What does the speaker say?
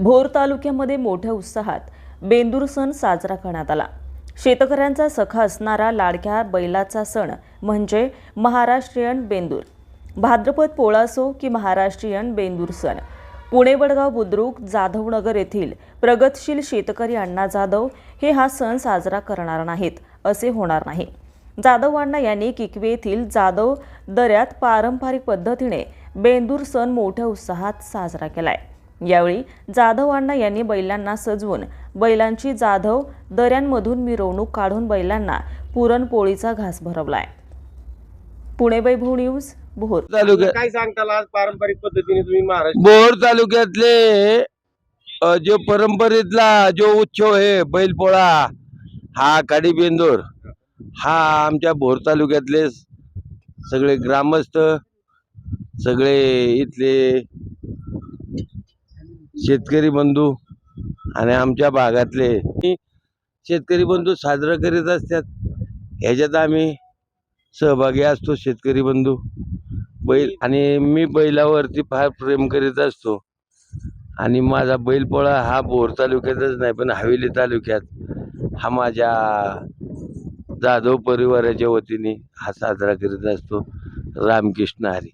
भोर तालुक्यामध्ये मोठ्या उत्साहात बेंदूर सण साजरा करण्यात आला. शेतकऱ्यांचा सखा असणारा लाडक्या बैलाचा सण म्हणजे महाराष्ट्रीयन बेंदूर. भाद्रपद पोळा असो की महाराष्ट्रीयन बेंदूर सण. पुणे वडगाव बुद्रुक जाधवनगर येथील प्रगतशील शेतकरी अण्णा जाधव हे हा सण साजरा करणार नाहीत असे होणार नाही. जाधव अण्णा यांनी किकवे येथील जाधव दऱ्यात पारंपरिक पद्धतीने बेंदूर सण मोठ्या उत्साहात साजरा केला आहे यावेळी जाधव अण्णा यांनी बैलांना सजवून बैलांची जाधव दऱ्यांमधून मिरवणूक काढून बैलांना पुरणपोळीचा घास भरवलाय. पुणे वैभव न्यूज भोर. तालुक्यात काय सांगताल आज पारंपरिक पद्धतीने तुम्ही महाराष्ट्र बोर तालुक्यातले अ, जो परंपरेतला जो उत्सव आहे बैलपोळा हा काडी बेंदूर हा आमच्या भोर तालुक्यातले सगळे ग्रामस्थ सगळे इथले शेतकरी बंधू आणि आमच्या भागातले. शेतकरी बंधू साजरा करीत असतात. ह्याच्यात आम्ही सहभागी असतो शेतकरी बंधू. बैल आणि मी बैलावरती फार प्रेम करीत असतो. आणि माझा बैलपोळा हा बोर तालुक्यातच नाही पण हवेली तालुक्यात. हा माझ्या जाधव परिवाराच्या वतीने हा साजरा करीत असतो. रामकृष्ण हरी.